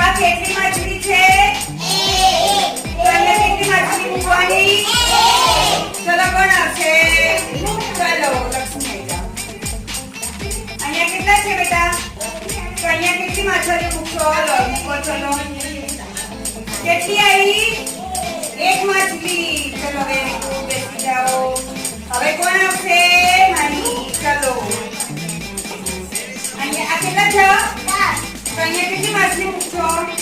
આ કેટલી માછલી છે? તમને કેટલી માછલી મૂકવાની ચલો, કોણ આવશે? ચલો, લક્ષ્મી અહીંયા કેટલા છે બેટા? અહીંયા કેટલી માછલીઓ મૂકશો મૂકો, ચલો. કેટલી આવી? એક માછલી. ચલો વેરી ગુડ બેસી જાઓ. હવે કોણ આવશે? માની, ચલો. અહીંયા આ કેટલા છે? તો અહીંયા કેટલી માછલી મૂકશો